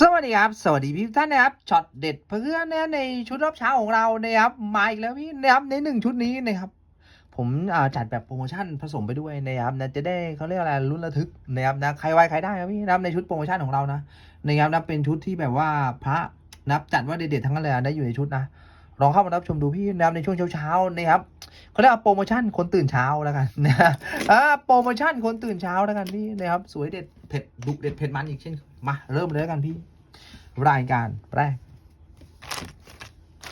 สวัสดีครับ สวัสดีพี่ท่านนะครับช็อตเด็ดเพื่อนนะในชุดรอบเช้าของเรานะครับมาอีกแล้วพี่นะครับในหนึ่งชุดนี้นะครับ ผมจัดแบบโปรโมชั่นผสมไปด้วยนะครับนะจะได้เขาเรียกอะไรรุ่นระทึกนะครับนะใครไวใครได้ครับพี่นะครับในชุดโปรโมชั่นของเรานะนะครับนะเป็นชุดที่แบบว่าพระนับจัดว่าเด็ดๆทั้งนั้นเลยนะได้อยู่ในชุดนะลองเข้ามารับชมดูพี่นะครับในช่วงเช้าๆนะครับเขาเรียกว่าโปรโมชั่นคนตื่นเช้าแล้วกันนะอ่าโปรโมชั่นคนตื่นเช้าแล้วกันพี่นะครับสวยเด็ดเผ็ดดุเด็ดเผ็ดมันอีกเช่นมาเริ่มเลยแล้วกันพี่ รายการแรก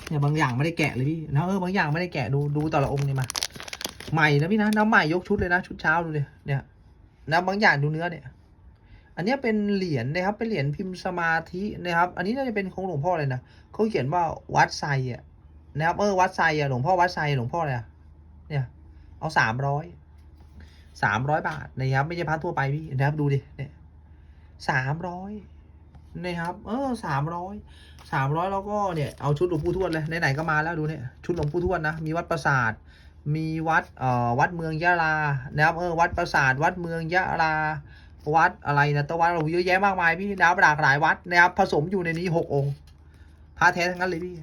เนี่ยบางอย่างไม่ได้แกะเลยพี่นะเออบางอย่างไม่ได้แกะดูดูแต่ละองค์เนี่ยมา ใหม่นะพี่นะน้ำใหม่ยกชุดเลยนะชุดเช้าดูเลยเนี่ยนะบางอย่างดูเนื้อเนี่ย อันนี้เป็นเหรียญนะครับ เป็นเหรียญพิมพ์สมาธินะครับ อันนี้น่าจะเป็นของหลวงพ่อเลยนะเขาเขียนว่าวัดไซอะนะครับเออวัดไซอะหลวงพ่อวัดไซหลวงพ่ออะไรอะเนี่ย เอาสามร้อยสามร้อยบาทนะครับ ไม่ใช่พันทั่วไปพี่นะครับดูดิเนี่ยสามร้อย นะครับ เออสามร้อยสามร้อยแล้วก็เนี่ยเอาชุดหลวงปู่ทวดเลยไหนๆก็มาแล้วดูเนี่ยชุดหลวงปู่ทวดนะมีวัดปราสาท มีวัดเอ่อวัดเมืองยะลานะครับเออวัดปราสาทวัดเมืองยะลาวัดอะไรนะตะวันเราเยอะแยะมากมายพี่นะครับหลากหลายวัดนะครับผสมอยู่ในนี้หกองค์พระแท้ทั้งนั้นเลยพี่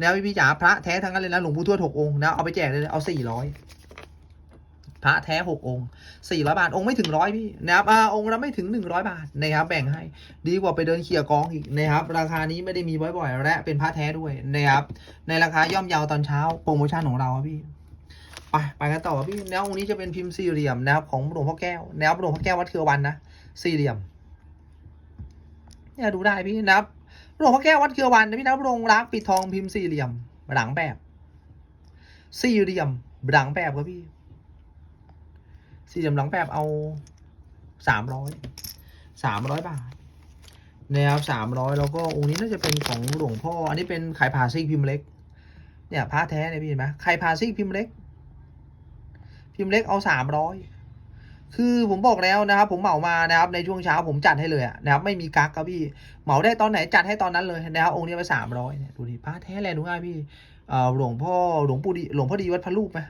นะพี่จ๋าพระแท้ทั้งนั้นเลยนะหลวงปู่ทวดหกองค์นะเอาไปแจกเลยเอาสี่ร้อย ระแท้หกองค์สี่ร้อยบาทองค์ไม่ถึงร้อยพี่นะครับอ่าองค์ละไม่ถึงหนึ่งร้อยบาทนะครับแบ่งให้ดีกว่าไปเดินเขี่ยกองอีกนะครับราคานี้ไม่ได้มีบ่อยๆ และเป็นพระแท้ด้วยนะครับในราคาย่อมเยาวตอนเช้าโปรโมชั่นของเราพี่ไปไปกันต่อพี่แนวองค์นี้จะเป็นพิมพ์สี่เหลี่ยมนะครับของหลวงพ่อแก้วแนวหลวงพ่อแก้ววัดเครือวันนะสี่เหลี่ยมเนี่ยดูได้พี่นะครับหลวงพ่อแก้ววัดเครือวันนะพี่นะโรงรักปิดทองพิมพ์สี่เหลี่ยมหลังแบบ สี่เหลี่ยมหลังแบบครับพี่ สี่เหลี่ยมหลังแบบเอาสามร้อยสามร้อยบาทนะครับสามร้อยแล้วก็องค์นี้น่าจะเป็นของหลวงพ่อ อันนี้เป็นไข่ผ่าซิ่งพิมพ์เล็ก เนี่ยพระแท้เนี่ยพี่เห็นไหมไข่ผ่าซิ่งพิมพ์เล็ก พิมพ์เล็กเอาสามร้อยคือผมบอกแล้วนะครับ ผมเหมามานะครับในช่วงเช้าผมจัดให้เลยนะครับไม่มีกักครับพี่เหมาได้ตอนไหนจัดให้ตอนนั้นเลยนะครับองค์นี้ไปสามร้อยเนี่ยดูดิพระแท้แลดูง่ายพี่หลวงพ่อหลวงปู่ดีหลวงพ่อดีวัดพระลูกไหม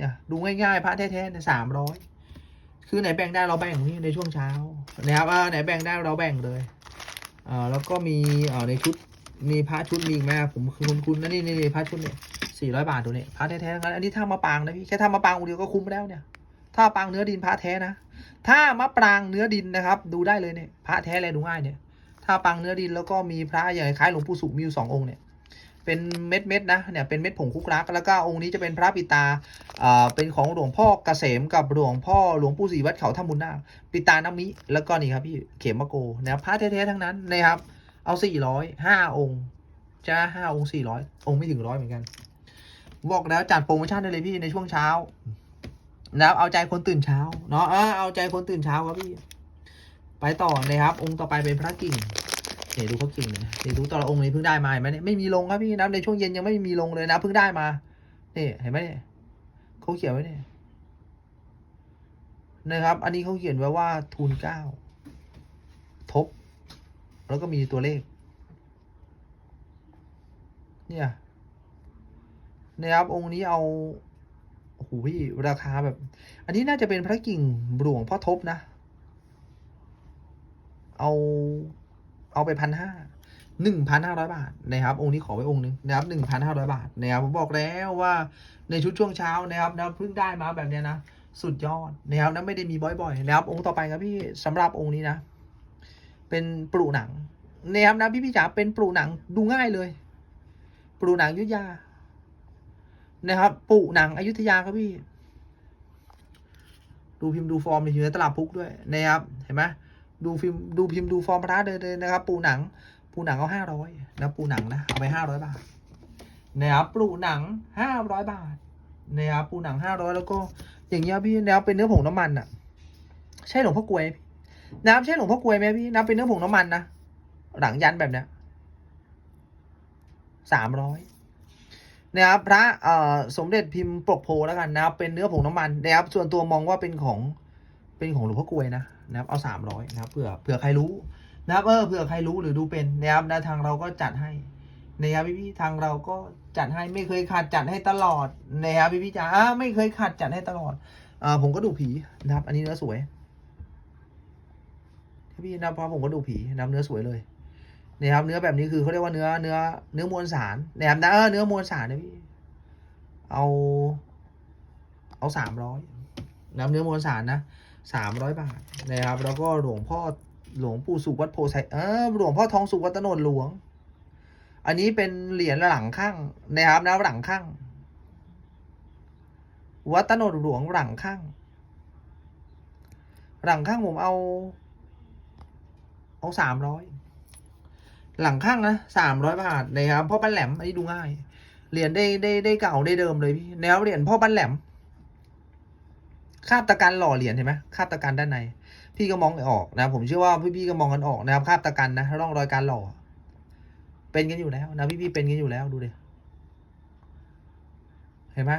เนี่ยดูง่ายๆพระแท้ๆเนี่ยสามร้อยคือไหนแบ่งได้เราแบ่งพี่ในช่วงเช้านะครับไหนแบ่งได้เราแบ่งเลยอ่าแล้วก็มีเอ่อในชุดมีพระชุดมีอีกไหมผมคือคุณคุณนะนี่นี่นี่พระชุดเนี่ยสี่ร้อยบาทตัวนี้พระแท้ๆทั้งนั้นอันนี้ถ้ามาปางนะพี่แค่ถ้ามาปางองค์เดียวก็คุ้มแล้วเนี่ยถ้าปางเนื้อดินพระแท้นะถ้ามะปรางเนื้อดินนะครับ ดูได้เลยเนี่ยพระแท้เลยดูง่ายเนี่ย ถ้าปางเนื้อดินแล้วก็มีพระอย่คล้ายหลวงปู่สุขมีอยู่สององค์เนี่ย เป็นเม็ดเม็ดๆนะเนี่ยเป็นเม็ดผงคุกรัก แล้วก็องค์นี้จะเป็นพระปิตาอ่าเป็นของหลวงพ่อเกษมกับหลวงพ่อหลวงปู่ศรีวัดเขาธรรมุนนาปิตานามิแล้วก็นี่ครับพี่เขมมะโกนะพระแท้ๆทั้งนั้นนะครับ เอาสี่ร้อยห้าองค์จะห้าองค์สี่ร้อยองค์ไม่ถึงร้อยเหมือนกันบอกแล้วจัดโปรโมชั่นได้เลยพี่ในช่วงเช้านะครับเอาใจคนตื่นเช้าเนาะเออเอาใจคนตื่นเช้าครับพี่ ไปต่อนะครับ องค์ต่อไปเป็นพระกิ่ง เนี่ยดูพระกิ่งเนี่ยนี่ดูต่ละองค์นี้เพิ่งได้มาเห็นไหมเนี่ยไม่มีลงครับพี่นะในช่วงเย็นยังไม่มีลงเลยนะเพิ่งได้มาเนี่ยเห็นไหมเนี่ยเขาเขียนไว้เนี่ยนะครับ อันนี้เขาเขียนไว้ว่าทูลเก้าทบ แล้วก็มีตัวเลข เนี่ยนะครับองค์นี้เอาโอ้โหพี่ราคาแบบ อันนี้น่าจะเป็นพระกิ่งหลวงพ่อทบนะ เอา เอาไปพันห้าหนึ่งพันห้าร้อยบาทนะครับ องค์นี้ขอไว้องค์หนึงนะครับหนึ่งพันห้าร้อยบาทนะครับผมบอกแล้วว่าในชุดช่วงเช้านะครับนะเพิ่งได้มาแบบเนี้ยนะสุดยอดนะครับนะไม่ได้มีบ่อยๆนะครับ องค์ต่อไปครับพี่สำหรับองค์นี้นะ เป็นปลูหนังนะครับนะพี่พี่จ๋าเป็นปลูหนังดูง่ายเลย ปลูหนังยุธยา นะครับปลูหนังอยุธยาครับพี่ ดูพิมพ์ดูฟอร์มอยู่ในตลาดพุกด้วยนะครับเห็นไหม ดูพิมพ์ดูพิมพ์ดูฟอร์มพระเดินเลยนะครับ ปูหนัง ปูหนังเอาห้าร้อยนะปูหนังนะเอาไปห้าร้อยบาทนะครับปูหนังห้าร้อยบาทนะครับปูหนังห้าร้อยแล้วก็ อย่างเงี้ยพี่นะครับเป็นเนื้อผงน้ำมันอะ ใช่หลวงพ่อกลวยน้ำใช่หลวงพ่อกลวยไหมพี่น้ำเป็นเนื้อผงน้ำมันนะหลังยันแบบเนี้ยสามร้อยนะครับพระเอ่อสมเด็จพิมพ์ปกโพแล้วกันนะครับเป็นเนื้อผงน้ำมันนะครับส่วนตัวมองว่าเป็นของเป็นของหลวงพ่อกลวยนะ นะครับเอาสามร้อยนะครับเผื่อเผื่อใครรู้นะครับเออเผื่อใครรู้หรือดูเป็นนะครับนะทางเราก็จัดให้นะครับพี่พี่ทางเราก็จัดให้ไม่เคยขาดจัดให้ตลอดนะครับพี่พี่จ๋าไม่เคยขาดจัดให้ตลอดอ่าผมก็ดูผีนะครับ อันนี้เนื้อสวยพี่นะเพราะผมก็ดูผีนะเนื้อสวยเลยนะครับเนื้อแบบนี้คือเขาเรียกว่าเนื้อเนื้อเนื้อมวลสารนะครับนะเออเนื้อมวลสารนะพี่เอา เอาสามร้อยน้ำเนื้อมวลสารนะ สามร้อยบาทนะครับ แล้วก็หลวงพ่อหลวงปู่สุวัดโพไซเออหลวงพ่อทองสุวัตโนนหลวง อันนี้เป็นเหรียญหลังข้างนะครับนะหลังข้าง วัตโนนหลวงหลังข้าง หลังข้างผมเอาเอาสามร้อยหลังข้างนะสามร้อยบาทนะครับพ่อปันแหลมอันนี้ดูง่ายเหรียญได้ได้ได้เก่าได้เดิมเลยพี่แนวเหรียญพ่อปันแหลม คาบตะกันหล่อเหรียญเห็นไหมคาบตะกันด้านใน พี่ก็มองออกนะ ผมเชื่อว่าพี่พี่ๆก็มองกันออกนะครับคาบตะกันนะร่องรอยการหล่อ เป็นกันอยู่แล้วนะพี่พี่ๆเป็นกันอยู่แล้วดูดิเห็นไหม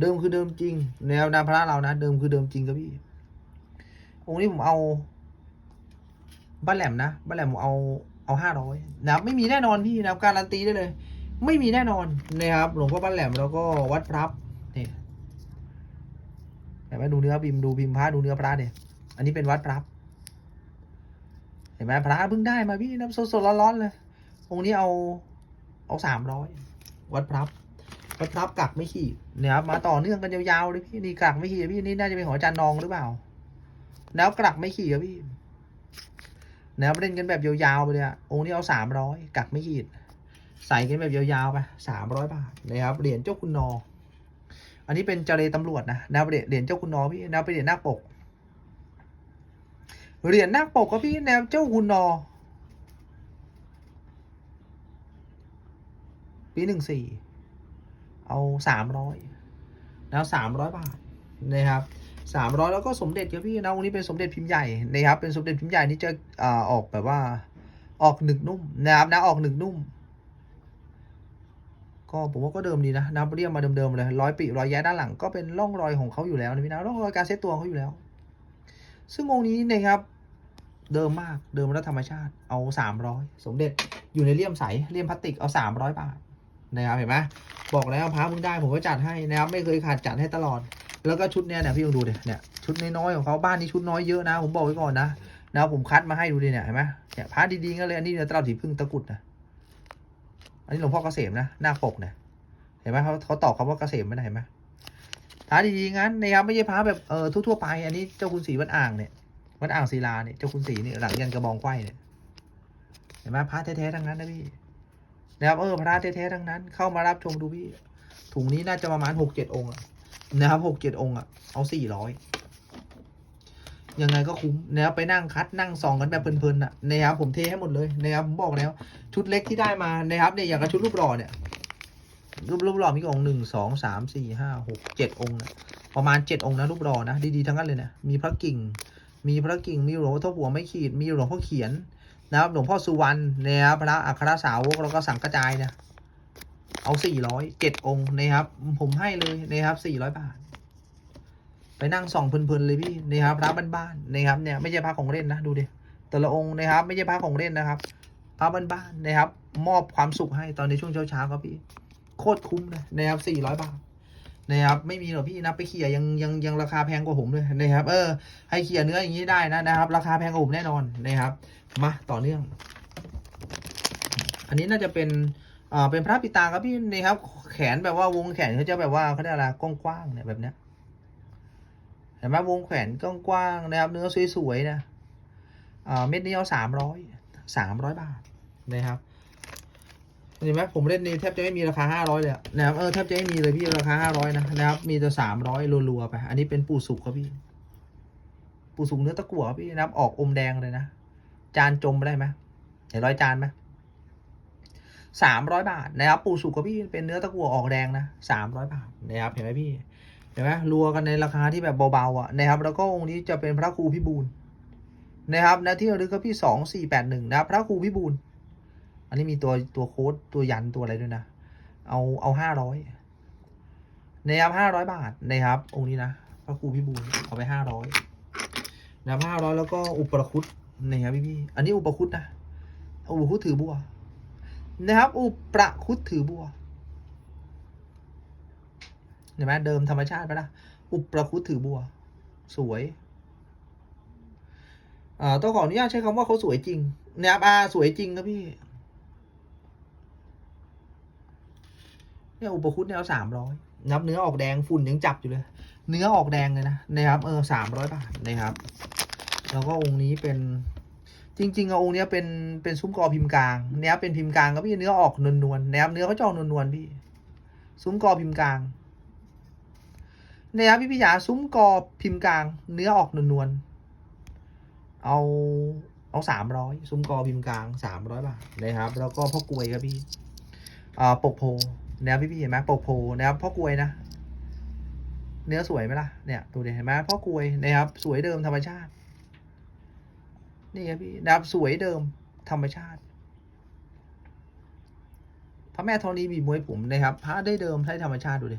เดิมคือเดิมจริง แนวนาพระเรานะ เดิมคือเดิมจริงครับพี่ องค์นี้ผมเอาบ้านแหลมนะบ้านแหลมผมเอาเอาห้าร้อยนะครับไม่มีแน่นอนพี่นะครับการันตีได้เลย ไม่มีแน่นอนนะครับหลวงพ่อบ้านแหลมแล้วก็วัดพรับ เห็นไหมดูเนื้อพิมพ์ดูพิมพ์พระดูเนื้อพระเนี่ยอันนี้เป็นวัดพรับเห็นไหมพระเพิ่งได้มาพี่น้ำสดๆร้อนๆเลยองค์นี้เอาเอาสามร้อยวัดพรับวัดพรับกักไม่ขีดนะครับมาต่อเนื่องกันยาวๆเลยพี่นี่กักไม่ขีดพี่นี่น่าจะเป็นของอาจารย์นองหรือเปล่า แล้วกักไม่ขีดครับพี่แล้วเล่นกันแบบยาวๆไปเลยอะองค์นี้เอาสามร้อยกักไม่ขีดใส่กันแบบยาวๆไปสามร้อยบาทนะครับเหรียญเจ้าคุณนอ อันนี้เป็นเจเลตำรวจนะนะครับเหรียญเหรียญเจ้าคุณนอพี่นะครับเปเหรียญหน้าปก เหรียญหน้าปกครับพี่แนวเจ้าคุณนอ ปีหนึ่งสี่ เอาสามร้อยแล้วสามร้อยบาทนะครับสามร้อยแล้วก็สมเด็จครับพี่นะวันนี้เป็นสมเด็จพิมพ์ใหญ่นะครับ เป็นสมเด็จพิมพ์ใหญ่นี่จะอ่าออกแบบว่าออกหนึกนุ่มนะครับนะออกหนึกนุ่ม ก็ผมว่าก็เดิมดีนะนับเรียมมาเดิมๆเลยร้อยปีร้อยแย้ด้านหลังก็เป็นร่องรอยของเขาอยู่แล้วนะพี่นะร่องรอยการเซตตัวเขาอยู่แล้ว ซึ่งองค์นี้นะครับเดิมมากเดิมแล้วธรรมชาติเอาสามร้อยสมเด็จอยู่ในเลี่ยมใสเลี่ยมพลาสติกเอาสามร้อยบาทนะครับเห็นไหมบอกแล้วพระมึงได้ผมก็จัดให้นะครับไม่เคยขาดจัดให้ตลอด แล้วก็ชุดเนี้ยเนี่ยพี่ลองดูดิเนี่ยชุดน้อยๆของเขาบ้านนี้ชุดน้อยเยอะนะ ผมบอกไว้ก่อนนะนะผมคัดมาให้ดูดิเนี่ยเห็นไหมเนี่ยพระดีๆก็เลยอันนี้เนี่ยตราสีพึ่งตะกุดนะ อันนี้หลวงพ่อเกษมนะ หน้าปกเนี่ย เห็นไหมเขาเขาตอบคำว่าเกษมไม่ได้เห็นไหมพระดีๆงั้นนะครับไม่ใช่พระแบบเออทั่วๆไป อันนี้เจ้าคุณศรีวัดอ่างเนี่ยวัดอ่างศิลาเนี่ยเจ้าคุณศรีเนี่ยหลังยันกระบองไขว้เนี่ยเห็นไหมพระแท้ๆทั้งนั้นนะพี่นะครับเออพระแท้ๆทั้งนั้น เข้ามารับชมดูพี่ถุงนี้น่าจะประมาณหกเจ็ดองค์นะครับหกเจ็ดองค์อะเอาสี่ร้อย ยังไงก็คุ้มนะครับไปนั่งคัดนั่งส่องกันแบบเพลินๆอะนะครับผมเทให้หมดเลยนะครับผมบอกแล้วชุดเล็กที่ได้มานะครับเนี่ยอย่างกับชุดรูปหล่อเนี่ยรูปรูปหล่อมีองค์หนึ่งสองสามสี่ห้าหกเจ็ดองค์นะประมาณเจ็ดองค์นะรูปหล่อนะดีๆทั้งนั้นเลยนะมีพระกิ่ง มีพระกิ่งมีหลวงพ่อทบหัวไม่ขีด มีหลวงพ่อเขียนนะครับหลวงพ่อสุวรรณนะครับพระอัครสาวกแล้วก็สังกระจายเนี่ยเอาสี่ร้อยเจ็ดองค์นะครับผมให้เลยนะครับสี่ร้อยบาท ไปนั่งส่องเพลินๆเลยพี่นะครับพระบ้านๆนะครับเนี่ยไม่ใช่พระของเล่นนะดูดิแต่ละองค์นะครับ ไม่ใช่พระของเล่นนะครับพระบ้านๆนะครับ มอบความสุขให้ตอนในช่วงเช้าๆครับพี่โคตรคุ้มเลยนะครับสี่ร้อยบาทนะครับไม่มีหรอกพี่นะไปเขี่ยยังยังยังราคาแพงกว่าผมเลยนะครับ เออ ให้เขี่ยเนื้ออย่างนี้ได้นะนะครับ ราคาแพงกว่าผมแน่นอนนะครับ มาต่อเนื่อง อันนี้น่าจะเป็นอ่าเป็นพระปิตาครับพี่นี่ครับ แขนแบบว่าวงแขนเขาจะแบบว่าเขาเรียกอะไรกว้างๆเนี่ยแบบเนี้ย เห็นไหมวงแขนกว้างๆนะครับ เนื้อสวยๆนะเม็ดนี้เอาสามร้อยสามร้อยบาทนะครับเห็นไหมผมเล่นนี่แทบจะไม่มีราคาห้าร้อยเลยนะครับเออแทบจะไม่มีเลยพี่ราคาห้าร้อยนะนะครับมีแต่สามร้อยรัวๆไป อันนี้เป็นปูสุกครับพี่ ปูสุกเนื้อตะกั่วพี่นะครับออกอมแดงเลยนะจานจมไปได้ไหมเห็นร้อยจานไหมสามร้อยบาทนะครับปูสุกกับพี่เป็นเนื้อตะกั่วออกแดงนะสามร้อยบาทนะครับเห็นไหมพี่ ห็นไหมรัวกันในราคาที่แบบเบาๆอะนะครับ แล้วก็องค์นี้จะเป็นพระครูพิบูลนะครับนะที่ระลึกก็พี่สองสี่แปดหนึ่งนะพระครูพิบูลอันนี้มีตัวตัวโค้ดตัวยันตัวอะไรด้วยนะ เอาเอาห้าร้อยนะครับห้าร้อยบาทนะครับ องค์นี้นะพระครูพิบูลเอาไปห้าร้อยนะครับห้าร้อยแล้วก็อุปคุตนะครับพี่พี่ๆอันนี้อุปคุตนะอุปคุตถือบัวนะครับ อุปคุตถือบัว เห็นไหมเดิมธรรมชาติไปละอุปคุตถือบัว สวยอ่าต้องขออนุญาตใช้คำว่าเขาสวยจริงนะครับอาสวยจริงครับพี่เนี่ยอุปคุตเนี่ยเอาสามร้อยนับเนื้อออกแดงฝุ่นยังจับอยู่เลย เนื้อออกแดงเลยนะนะครับเออสามร้อยบาทนะครับ แล้วก็องค์นี้เป็นจริงๆอะองค์เนี้ยเป็นเป็นซุ้มกอพิมพ์กลางนะครับเป็นพิมพ์กลางครับพี่เนื้อออกนวลๆนะครับเนื้อเขาจะออกนวลๆพี่ ซุ้มกอพิมพ์กลาง นะครับพี่พี่จ๋าซุ้มกอพิมพ์กลาง เนื้อออกนวลๆเอาเอาสามร้อยซุ้มกอพิมพ์กลางสามร้อยบาทนะครับ แล้วก็พ่อกลวยครับพี่อ่าปกโพนะครับพี่พี่เห็นไหมปกโพนะครับพ่อกลวยนะ เนื้อสวยไหมล่ะเนี่ยดูดิเห็นไหมพ่อกลวยนะครับ สวยเดิมธรรมชาตินี่ครับพี่นะครับสวยเดิมธรรมชาติพระแม่ธรณีบีบมวยผมนะครับพระได้เดิมได้ธรรมชาติดูดิ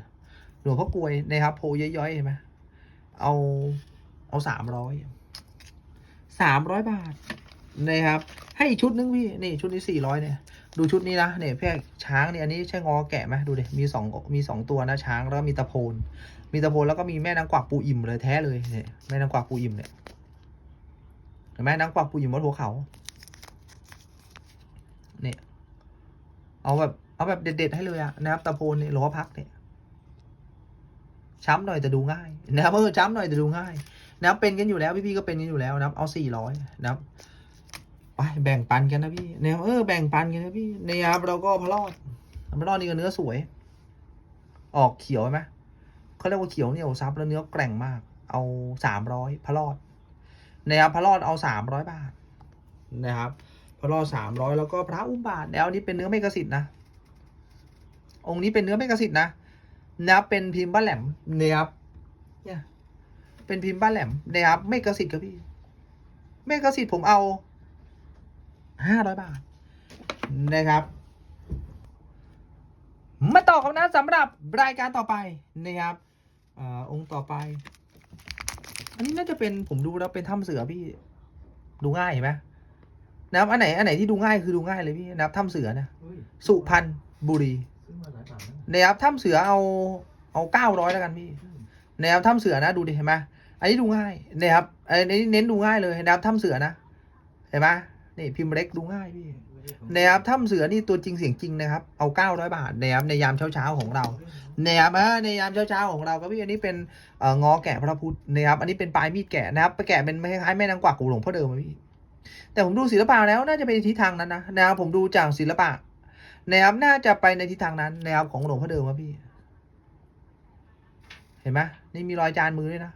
หลวงพ่อกลวยนะครับโพย้อยๆเห็นไหมเอาเอาสามร้อยสามร้อยบาทนะครับ ให้อีกชุดนึงพี่นี่ชุดนี้สี่ร้อยเนี่ย ดูชุดนี้นะเนี่ยเพียช้างเนี่ยอันนี้ใช่งอแกะไหมดูเดิมีสองมีสองตัวนะช้างแล้วก็มีตะโพนมีตะโพนแล้วก็มีแม่นางกวักปูอิ่มเลยแท้เลยเนี่ยแม่นางกวักปูอิ่มเนี่ยเห็นไหมนางกวักปูอยู่บนหัวเขาเนี่ยเอาแบบเอาแบบเด็ดๆให้เลยอะนะครับตะโพนเนี่ยหลวงพ่อพักเนี่ย ช้ำหน่อยแต่ดูง่ายนะครับเออช้ำหน่อยแต่ดูง่ายนะครับเป็นกันอยู่แล้วพี่ๆก็เป็นกันอยู่แล้วนะครับเอาสี่ร้อยนะครับไปแบ่งปันกันนะพี่เนี่ยเออแบ่งปันกันนะพี่เนี่ยครับเราก็พะรอดพะรอดนี่ก็เนื้อสวย ออกเขียวไหมเขาเรียกว่าเขียวเนี่ยซับแล้วเนื้อแกร่งมาก เอาสามร้อยพะรอดนะครับพระรอดเอาสามร้อยบาทนะครับพระรอดสามร้อยแล้วก็พระอุ้มบาทแล้วนนี้เป็นเนื้อเมกสิทธิ์นะองค์นี้เป็นเนื้อเมกสิทธิ์นะ นะครับเป็นพิมพ์บ้านแหลมนะครับเนี่ยเป็นพิมพ์บ้านแหลมนะครับเมกสิทธิ์ครับพี่เมกสิทธิ์ผมเอาห้าร้อยบาทนะครับมาต่อกันนะสำหรับรายการต่อไปนะครับอาองค์ต่อไป อันนี้น่าจะเป็นผมดูแล้วเป็นถ้ำเสือพี่ ดูง่ายเห็นไหมนะครับอันไหนอันไหนที่ดูง่ายคือดูง่ายเลยพี่นะครับถ้ำเสือนะเฮ้ยสุพรรณบุรี ซื้อมาหลายบาทนะนะครับถ้ำเสือเอาเอาเก้าร้อยแล้วกันพี่อืมนะครับถ้ำเสือนะดูดิเห็นไหมอันนี้ดูง่ายนะครับอันนี้เน้นดูง่ายเลยนะครับถ้ำเสือนะเห็นไหมนี่พิมพ์เล็กดูง่ายพี่ไม่ใช่ของนะครับถ้ำเสือนี่ตัวจริงเสียงจริงนะครับ เอาเก้าร้อยบาทนะครับในยามเช้าๆของเรานะครับอ่าในยามเช้าๆของเราครับพี่อันนี้เป็นเอ่องอแกะพระพุทธนะครับ อันนี้เป็นปลายมีดแกะนะครับไปแกะเป็นคล้ายๆแม่นางกวักของหลวงพ่อเดิมอะพี่แต่ผมดูศิลปะแล้วน่าจะเป็นทิศทางนั้นนะนะครับผมดูจากศิลปะ นะครับน่าจะไปในทิศทางนั้นนะครับของหลวงพ่อเดิมครับพี่ เห็นไหมนี่มีรอยจานมือด้วยนะ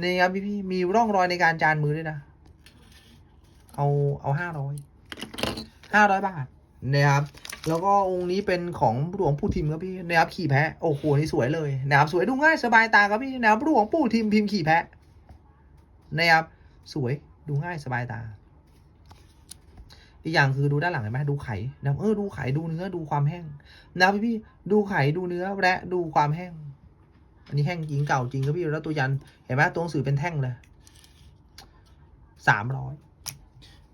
นี่ครับพี่พี่มีร่องรอยในการจานมือด้วยนะเอาเอาห้าร้อยห้าร้อยบาทนะครับแล้วก็องค์นี้เป็นของหลวงปู่ทิมครับพี่นะครับขี่แพะโอ้โหนี่สวยเลยนะครับสวยดูง่ายสบายตาครับพี่นะครับหลวงปู่ทิมพิมพ์ขี่แพะนะครับสวยดูง่ายสบายตา อีกอย่างคือดูด้านหลังเห็นไหมดูไข่นะเออดูไข่ดูเนื้อดูความแห้งนะพี่พี่ๆดูไข่ดูเนื้อและดูความแห้ง อันนี้แห้งจริงเก่าจริงครับพี่แล้วตัวยันเห็นไหมตัวหนังสือเป็นแท่งเลยสามร้อย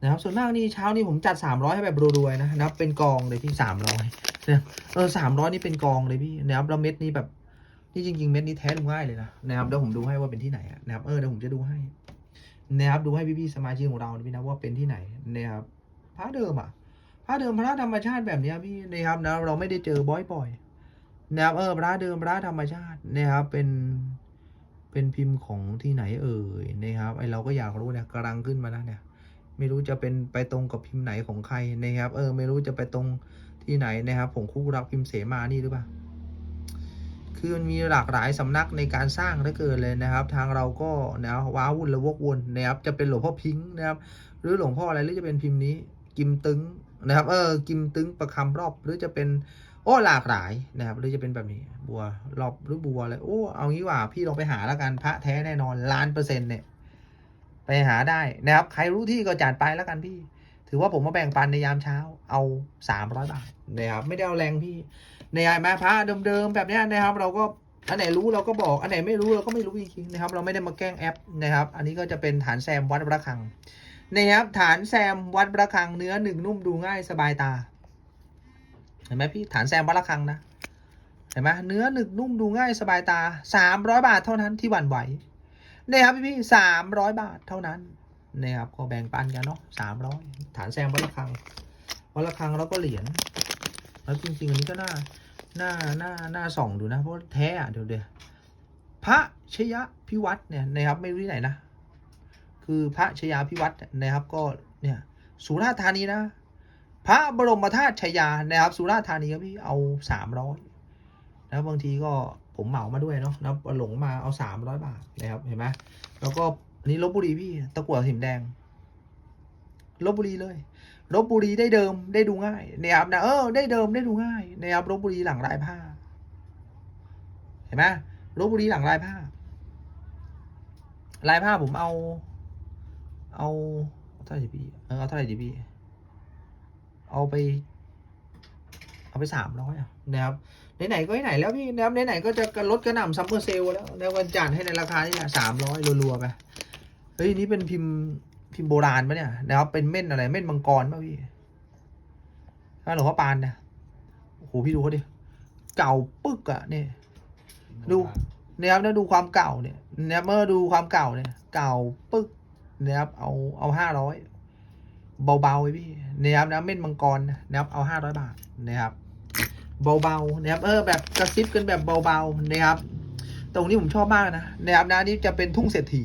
นะครับส่วนมากนี่เช้านี่ผมจัดสามร้อยให้แบบรวยๆนะนะครับเป็นกองเลยพี่สามร้อยเออสามร้อยนี่เป็นกองเลยพี่นะครับแล้วเม็ดนี้แบบนี่จริงๆเม็ดนี้แท้ง่ายเลยนะนะครับเดี๋ยวผมดูให้ว่าเป็นที่ไหนนะครับเออเดี๋ยวผมจะดูให้นะครับดูให้พี่ๆสมาชิกของเรานะพี่นะว่าเป็นที่ไหนนะครับ พระเดิมอะพระเดิมพระธรรมชาติแบบนี้พี่นะครับนะเราไม่ได้เจอบ่อยๆนะครับเออพระเดิมพระธรรมชาตินะครับเป็นเป็นพิมพ์ของที่ไหนเอ่ยนะครับไอเราก็อยากรู้เนี่ยกำลังขึ้นมาแล้วเนี่ย ไม่รู้จะเป็นไปตรงกับพิมพ์ไหนของใครนะครับ เออ ไม่รู้จะไปตรงที่ไหนนะครับผมคู่รักพิมพ์เสมานี่หรือเปล่าคือมันมีหลากหลายสำนักในการสร้างเหลือเกินเลยนะครับ ทางเราก็นะว้าวุ่นและวกวนนะครับจะเป็นหลวงพ่อพิงค์นะครับ หรือหลวงพ่ออะไรหรือจะเป็นพิมพ์นี้ กิมตึงนะครับ เออ กิมตึงประคำรอบหรือจะเป็นโอ้หลากหลายนะครับ หรือจะเป็นแบบนี้ บัวรอบหรือบัวอะไรโอ้เอางี้ว่าพี่ลองไปหาแล้วกันพระแท้แน่นอนล้านเปอร์เซ็นต์เนี่ยไปหาได้นะครับ ใครรู้ที่ก็จัดไปแล้วกันพี่ ถือว่าผมมาแบ่งปันในยามเช้าเอาสามร้อยบาทนะครับไม่ได้เอาแรงพี่ในไอ้แม่พระเดิมๆแบบนี้นะครับ เราก็อันไหนรู้เราก็บอกอันไหนไม่รู้เราก็ไม่รู้จริงๆนะครับ เราไม่ได้มาแกล้งแอปนะครับ อันนี้ก็จะเป็นฐานแซมวัดระคัง นะครับฐานแซมวัดระคังเนื้อหนึ่งนุ่มดูง่ายสบายตา เห็นไหมพี่ฐานแซมวัดระคังนะ เห็นไหมเนื้อหนึกนุ่มดูง่ายสบายตาสามร้อยบาทเท่านั้นที่หวั่นไหวเนี่ยครับพี่พี่สามร้อยบาทเท่านั้นนะครับก็แบ่งปันกันเนาะสามร้อยฐานแซมวัดระฆังวัดระฆังแล้วก็เหรียญแล้วจริงๆอันนี้ก็น่าน่าน่าน่าส่องดูนะเพราะแท้อะเดี๋ยวเดี๋ยวพระชยะพิวัตรเนี่ยนะครับไม่รู้ที่ไหนนะ คือพระชยาพิวัตรนะครับก็เนี่ยสุราษฎร์ธานีนะ พระบรมธาตุชยานะครับสุราษฎร์ธานีครับพี่เอาสามร้อยนะบางทีก็ผมเหมามาด้วยเนาะนะหลงมาเอาสามร้อยบาทนะครับเห็นไหมแล้วก็อันนี้ลบบุรีพี่ตะกั่วหิมแดงลบบุรีเลยลบบุรีได้เดิมได้ดูง่ายนะครับนะเออได้เดิมได้ดูง่ายนะครับลบบุรีหลังลายผ้า เห็นไหมลบบุรีหลังลายผ้า ลายผ้าผมเอา เอาเท่าไหร่ดีพี่เออเอาเท่าไหร่ดีพี่เอาไป เอาไปสามร้อยอะนะครับไหนๆก็ไหนๆแล้วพี่นะครับไหนๆก็จะลดกระหน่ำซัมเมอร์เซลแล้วในวันจันทร์ให้ในราคานี่แหละสามร้อยรัวๆไปเฮ้ยนี่เป็นพิมพ์พิมพ์โบราณปะเนี่ยนะครับเป็นเม่นอะไรเม่นมังกรป่ะพี่ถ้าหลวงพ่อปานเนี่ยโอ้โหพี่ดูเขาดิเก่าปึ๊กอะเนี่ยดูนะครับแล้วดูความเก่าเนี่ยนะครับเมื่อดูความเก่าเนี่ย เก่าปึ๊ก นะครับ เอาเอาห้าร้อยเบาๆไว้พี่นะครับนะเม่นมังกรนะครับเอาห้าร้อยบาทนะครับเบาๆนะครับเออแบบกระซิบกันแบบเบาๆนะครับ ตรงนี้ผมชอบมากนะนะครับนะนี่จะเป็นทุ่งเศรษฐี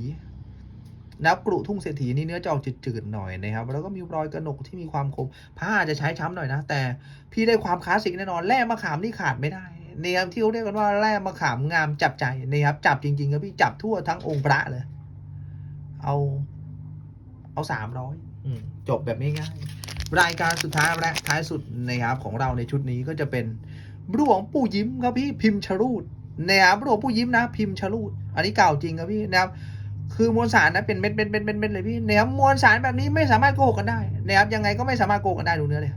นะครับกรุทุ่งเศรษฐีนี่เนื้อจะออกจืดๆหน่อยนะครับ แล้วก็มีรอยกระหนกที่มีความคมผ้าอาจจะใช้ช้ำหน่อยนะ แต่พี่ได้ความคลาสสิกแน่นอนแร่มะขามนี่ขาดไม่ได้นะครับที่เขาเรียกกันว่าแร่มะขามงามจับใจนะครับจับจริงๆครับพี่จับทั่วทั้งองค์พระเลย เอา เอาสามร้อยจบแบบง่ายๆรายการสุดท้ายและท้ายสุดนะครับของเราในชุดนี้ก็จะเป็นหลวงปู่ยิ้มครับพี่พิมพ์ชรูดนะครับหลวงปู่ยิ้มนะ พิมพ์ชรูดอันนี้เก่าจริงครับพี่นะครับคือมวลสารนะเป็นเม็ดเม็ดเม็ดเม็ดเม็ดเลยพี่นะครับมวลสารแบบนี้ไม่สามารถโกหกกันได้นะครับยังไงก็ไม่สามารถโกหกกันได้ดูเนื้อเลย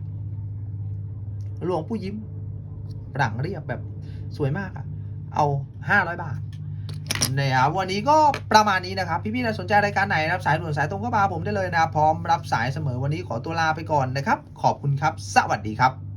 หลวงปู่ยิ้มหลังเรียบแบบสวยมากอะเอาห้าร้อยบาท นะครับวันนี้ก็ประมาณนี้นะครับ พี่ๆนะสนใจรายการไหนนะครับ สายด่วนสายตรงก็มาผมได้เลยนะพร้อมรับสายเสมอวันนี้ขอตัวลาไปก่อนนะครับ ขอบคุณครับ สวัสดีครับ